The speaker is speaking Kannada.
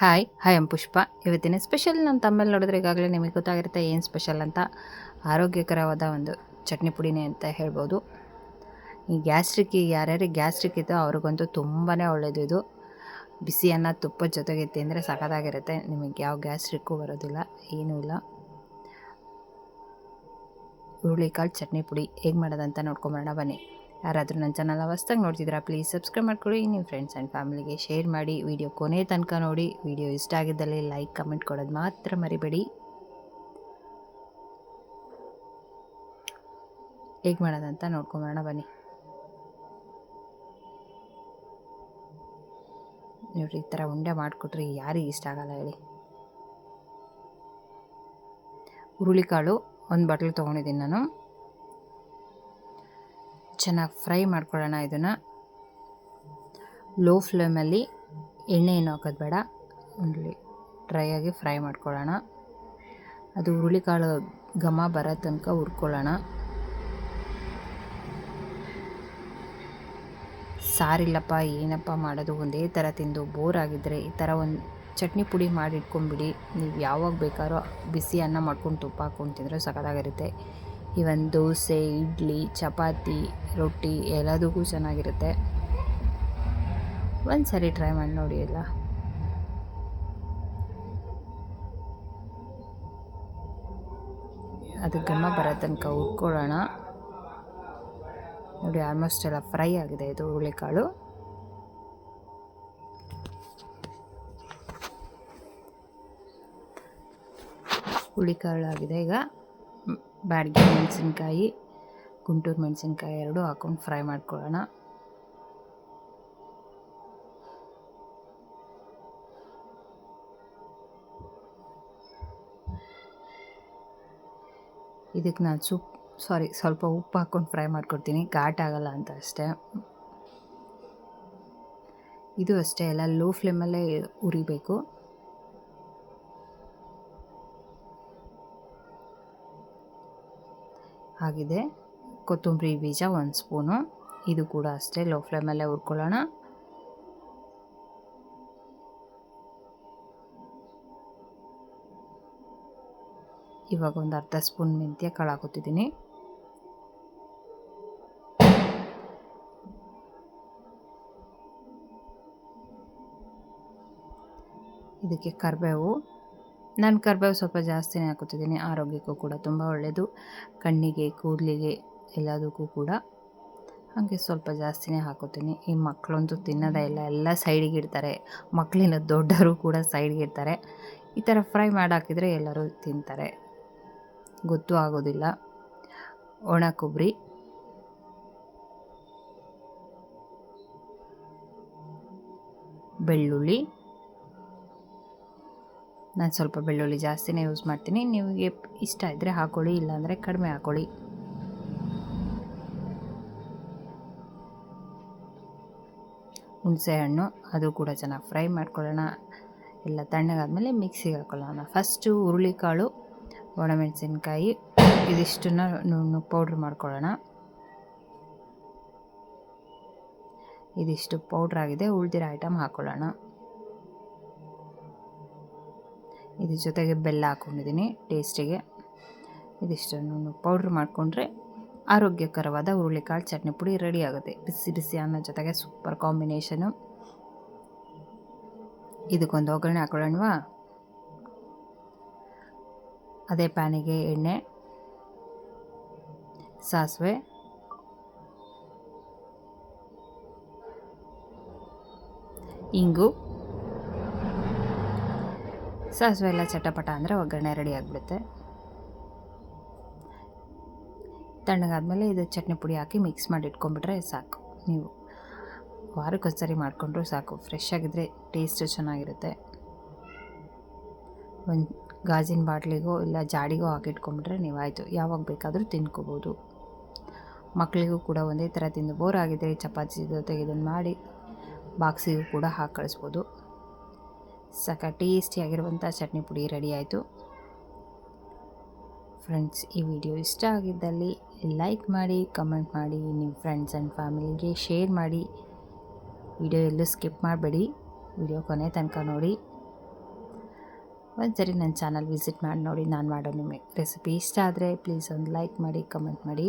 ಹಾಯ್ ಹಾಯ್ ಎಂ ಪುಷ್ಪ. ಇವತ್ತಿನ ಸ್ಪೆಷಲ್ ನಮ್ಮ ತಮ್ಮಲ್ಲಿ ನೋಡಿದ್ರೆ ಈಗಾಗಲೇ ನಿಮಗೆ ಗೊತ್ತಾಗಿರುತ್ತೆ ಏನು ಸ್ಪೆಷಲ್ ಅಂತ. ಆರೋಗ್ಯಕರವಾದ ಒಂದು ಚಟ್ನಿ ಪುಡಿನೇ ಅಂತ ಹೇಳ್ಬೋದು. ಈ ಗ್ಯಾಸ್ಟ್ರಿಕ್ ಯಾರ್ಯಾರಿಗೆ ಗ್ಯಾಸ್ಟ್ರಿಕ್ ಇದ್ದೋ ಅವ್ರಿಗಂತೂ ತುಂಬಾ ಒಳ್ಳೆಯದು ಇದು. ಬಿಸಿ ಅನ್ನ ತುಪ್ಪದ ಜೊತೆಗೆ ತಿಂದರೆ ಸಖತ್ತಾಗಿರುತ್ತೆ. ನಿಮಗೆ ಯಾವ ಗ್ಯಾಸ್ಟ್ರಿಕ್ಕೂ ಬರೋದಿಲ್ಲ, ಏನೂ ಇಲ್ಲ. ಹುರುಳಿಕಾಳು ಚಟ್ನಿ ಪುಡಿ ಹೇಗೆ ಮಾಡೋದಂತ ನೋಡ್ಕೊಂಬರೋಣ, ಬನ್ನಿ. ಯಾರಾದರೂ ನನ್ನ ಚಾನಲ್ ಹೊಸ್ದಾಗಿ ನೋಡ್ತಿದ್ದೀರಾ ಪ್ಲೀಸ್ ಸಬ್ಸ್ಕ್ರೈಬ್ ಮಾಡ್ಕೊಳ್ಳಿ. ನಿಮ್ಮ ಫ್ರೆಂಡ್ಸ್ ಆ್ಯಂಡ್ ಫ್ಯಾಮಿಲಿಗೆ ಶೇರ್ ಮಾಡಿ. ವಿಡಿಯೋ ಕೊನೆ ತನಕ ನೋಡಿ. ವಿಡಿಯೋ ಇಷ್ಟ ಆಗಿದ್ದಲ್ಲಿ ಲೈಕ್ ಕಮೆಂಟ್ ಕೊಡೋದು ಮಾತ್ರ ಮರಿಬೇಡಿ. ಹೇಗೆ ಮಾಡೋದಂತ ನೋಡ್ಕೊಂಬರೋಣ ಬನ್ನಿ. ನೋಡ್ರಿ, ಈ ಥರ ಉಂಡೆ ಮಾಡಿಕೊಟ್ರಿ ಯಾರಿಗೆ ಇಷ್ಟ ಆಗಲ್ಲ ಹೇಳಿ. ಹುರುಳಿಕಾಳು ಒಂದು ಬಟ್ಲು ತೊಗೊಂಡಿದ್ದೀನಿ ನಾನು. ಚೆನ್ನಾಗಿ ಫ್ರೈ ಮಾಡ್ಕೊಳ್ಳೋಣ ಇದನ್ನು. ಲೋ ಫ್ಲೇಮಲ್ಲಿ ಎಣ್ಣೆ ಏನು ಹಾಕೋದು ಬೇಡ. ಉರುಳಿ ಡ್ರೈ ಆಗಿ ಫ್ರೈ ಮಾಡ್ಕೊಳ್ಳೋಣ. ಅದು ಹುರುಳಿಕಾಳು ಘಮ ಬರೋ ತನಕ ಹುರ್ಕೊಳ್ಳೋಣ. ಸಾರಿಲ್ಲಪ್ಪ, ಏನಪ್ಪ ಮಾಡೋದು? ಒಂದೇ ಥರ ತಿಂದು ಬೋರ್ ಆಗಿದ್ದರೆ ಈ ಥರ ಒಂದು ಚಟ್ನಿ ಪುಡಿ ಮಾಡಿ ಇಟ್ಕೊಂಬಿಡಿ ನೀವು ಯಾವಾಗ ಬೇಕಾದ್ರೂ ಬಿಸಿ ಅನ್ನ ಮಾಡ್ಕೊಂಡು ತುಪ್ಪ ಹಾಕ್ಕೊಂಡು ತಿಂದರೆ ಸಖತ್ತಾಗಿರುತ್ತೆ. ಇವನ್ ದೋಸೆ, ಇಡ್ಲಿ, ಚಪಾತಿ, ರೊಟ್ಟಿ ಎಲ್ಲದಕ್ಕೂ ಚೆನ್ನಾಗಿರುತ್ತೆ. ಒಂದು ಸರಿ ಟ್ರೈ ಮಾಡಿ ನೋಡಿ ಎಲ್ಲ. ಅದು ಘಮ ಬರೋ ತನಕ ಹುರ್ಕೊಳ್ಳೋಣ. ನೋಡಿ ಆಲ್ಮೋಸ್ಟ್ ಎಲ್ಲ ಫ್ರೈ ಆಗಿದೆ ಇದು ಹುರುಳಿಕಾಳು. ಹುಳಿಕಾಳು ಆಗಿದೆ ಈಗ. ಬ್ಯಾಡಿಗೆ ಮೆಣಸಿನ್ಕಾಯಿ, ಗುಂಟೂರು ಮೆಣಸಿನ್ಕಾಯಿ ಎರಡು ಹಾಕೊಂಡು ಫ್ರೈ ಮಾಡ್ಕೊಳ್ಳೋಣ. ಇದಕ್ಕೆ ನಾನು ಸೂಪ್ ಸಾರಿ, ಸ್ವಲ್ಪ ಉಪ್ಪು ಹಾಕ್ಕೊಂಡು ಫ್ರೈ ಮಾಡ್ಕೊಡ್ತೀನಿ. ಘಾಟ್ ಆಗಲ್ಲ ಅಂತ ಅಷ್ಟೇ. ಇದು ಅಷ್ಟೇ, ಎಲ್ಲ ಲೋ ಫ್ಲೇಮಲ್ಲೇ ಉರಿಬೇಕು. ಆಗಿದೆ. ಕೊತ್ತಂಬರಿ ಬೀಜ ಒಂದು ಸ್ಪೂನು. ಇದು ಕೂಡ ಅಷ್ಟೇ. ಲೋ ಫ್ಲೇಮಲ್ಲೇ ಹುರ್ಕೊಳ್ಳೋಣ. ಇವಾಗ ಒಂದು ಅರ್ಧ ಸ್ಪೂನ್ ಮೆಂತ್ಯ ಕಾಳು ಹಾಕೋತಿದ್ದೀನಿ ಇದಕ್ಕೆ ಕರಿಬೇವು. ನಾನು ಕರ್ಬೇವು ಸ್ವಲ್ಪ ಜಾಸ್ತಿನೇ ಹಾಕೋತಿದ್ದೀನಿ ಆರೋಗ್ಯಕ್ಕೂ ಕೂಡ ತುಂಬ ಒಳ್ಳೆಯದು. ಕಣ್ಣಿಗೆ, ಕೂದಲಿಗೆ ಎಲ್ಲದಕ್ಕೂ ಕೂಡ ಹಾಗೆ ಸ್ವಲ್ಪ ಜಾಸ್ತಿನೇ ಹಾಕೋತೀನಿ ಈ ಮಕ್ಕಳಂತೂ ತಿನ್ನೋದೇ ಇಲ್ಲ ಎಲ್ಲ ಸೈಡಿಗೆ ಇಡ್ತಾರೆ. ಮಕ್ಕಳಿನ ದೊಡ್ಡವರು ಕೂಡ ಸೈಡ್ಗೆ ಇರ್ತಾರೆ ಈ ಥರ ಫ್ರೈ ಮಾಡಿ ಹಾಕಿದರೆ ಎಲ್ಲರೂ ತಿಂತಾರೆ. ಗೊತ್ತೂ ಆಗೋದಿಲ್ಲ. ಒಣ ಕೊಬ್ಬರಿ. ಬೆಳ್ಳುಳ್ಳಿ. ನಾನು ಸ್ವಲ್ಪ ಬೆಳ್ಳುಳ್ಳಿ ಜಾಸ್ತಿನೇ ಯೂಸ್ ಮಾಡ್ತೀನಿ. ನಿಮಗೆ ಇಷ್ಟ ಇದ್ದರೆ ಹಾಕೊಳ್ಳಿ, ಇಲ್ಲಾಂದರೆ ಕಡಿಮೆ ಹಾಕೊಳ್ಳಿ. ಹುಣಸೆ ಹಣ್ಣು ಅದು ಕೂಡ ಚೆನ್ನಾಗಿ ಫ್ರೈ ಮಾಡ್ಕೊಳ್ಳೋಣ. ಎಲ್ಲ ತಣ್ಣಗಾದಮೇಲೆ ಮಿಕ್ಸಿಗೆ ಹಾಕೊಳ್ಳೋಣ. ಫಸ್ಟು ಹುರುಳಿಕಾಳು, ಒಣಮೆಣಸಿನ್ಕಾಯಿ, ಇದಿಷ್ಟನ್ನು ನುಣ್ಣು ಪೌಡ್ರ್ ಮಾಡ್ಕೊಳ್ಳೋಣ. ಇದಿಷ್ಟು ಪೌಡ್ರ್ ಆಗಿದೆ, ಉಳಿದಿರೋ ಐಟಮ್ ಹಾಕ್ಕೊಳ್ಳೋಣ ಇದ್ರ ಜೊತೆಗೆ ಬೆಲ್ಲ ಹಾಕ್ಕೊಂಡಿದ್ದೀನಿ ಟೇಸ್ಟಿಗೆ. ಇದಿಷ್ಟನ್ನು ಪೌಡ್ರ್ ಮಾಡಿಕೊಂಡ್ರೆ ಆರೋಗ್ಯಕರವಾದ ಹುರುಳಿಕಾಳು ಚಟ್ನಿ ಪುಡಿ ರೆಡಿ ಆಗುತ್ತೆ. ಬಿಸಿ ಬಿಸಿ ಅನ್ನ ಜೊತೆಗೆ ಸೂಪರ್ ಕಾಂಬಿನೇಷನು. ಇದಕ್ಕೊಂದು ಒಗ್ಗರಣೆ ಹಾಕೊಳ್ಳೋಣವಾ? ಅದೇ ಪ್ಯಾನಿಗೆ ಎಣ್ಣೆ, ಸಾಸಿವೆ, ಇಂಗು ಸಾಸಿವೆ ಎಲ್ಲ ಚಟಪಟ ಅಂದರೆ ಒಗ್ಗರಣೆ ರೆಡಿ ಆಗಿಬಿಡುತ್ತೆ. ತಣ್ಣಗಾದಮೇಲೆ ಇದು ಚಟ್ನಿ ಪುಡಿ ಹಾಕಿ ಮಿಕ್ಸ್ ಮಾಡಿ ಇಟ್ಕೊಂಡ್ಬಿಟ್ರೆ ಸಾಕು. ನೀವು ವಾರಕ್ಕೊಂದ್ಸರಿ ಮಾಡಿಕೊಂಡ್ರೂ ಸಾಕು. ಫ್ರೆಶ್ ಆಗಿದ್ದರೆ ಟೇಸ್ಟು ಚೆನ್ನಾಗಿರುತ್ತೆ. ಒಂದು ಗಾಜಿನ ಬಾಟ್ಲಿಗೋ ಇಲ್ಲ ಜಾಡಿಗೋ ಹಾಕಿಟ್ಕೊಂಡ್ಬಿಟ್ರೆ ನೀವಾಯಿತು. ಯಾವಾಗ ಬೇಕಾದರೂ ತಿನ್ಕೋಬೋದು. ಮಕ್ಕಳಿಗೂ ಕೂಡ ಒಂದೇ ಥರ ತಿಂದು ಬೋರ್ ಆಗಿದ್ದರೆ ಚಪಾತಿ ಜೊತೆಗೆ ಇದನ್ನು ಮಾಡಿ ಬಾಕ್ಸಿಗೂ ಕೂಡ ಹಾಕಿ ಕಳಿಸ್ಬೋದು. ಸಕ ಟೇಸ್ಟಿಯಾಗಿರುವಂಥ ಚಟ್ನಿ ಪುಡಿ ರೆಡಿ ಆಯಿತು. ಫ್ರೆಂಡ್ಸ್, ಈ ವಿಡಿಯೋ ಇಷ್ಟ ಆಗಿದ್ದಲ್ಲಿ ಲೈಕ್ ಮಾಡಿ, ಕಮೆಂಟ್ ಮಾಡಿ, ನಿಮ್ಮ ಫ್ರೆಂಡ್ಸ್ ಆ್ಯಂಡ್ ಫ್ಯಾಮಿಲಿಗೆ ಶೇರ್ ಮಾಡಿ. ವಿಡಿಯೋ ಎಲ್ಲೂ ಸ್ಕಿಪ್ ಮಾಡಬೇಡಿ. ವಿಡಿಯೋ ಕೊನೆ ತನಕ ನೋಡಿ. ಒಂದ್ಸರಿ ನನ್ನ ಚಾನಲ್ ವಿಸಿಟ್ ಮಾಡಿ ನೋಡಿ, ನಾನು ಮಾಡೋ ನಿಮಗೆ ರೆಸಿಪಿ ಇಷ್ಟ ಆದರೆ ಪ್ಲೀಸ್ ಒಂದು ಲೈಕ್ ಮಾಡಿ, ಕಮೆಂಟ್ ಮಾಡಿ.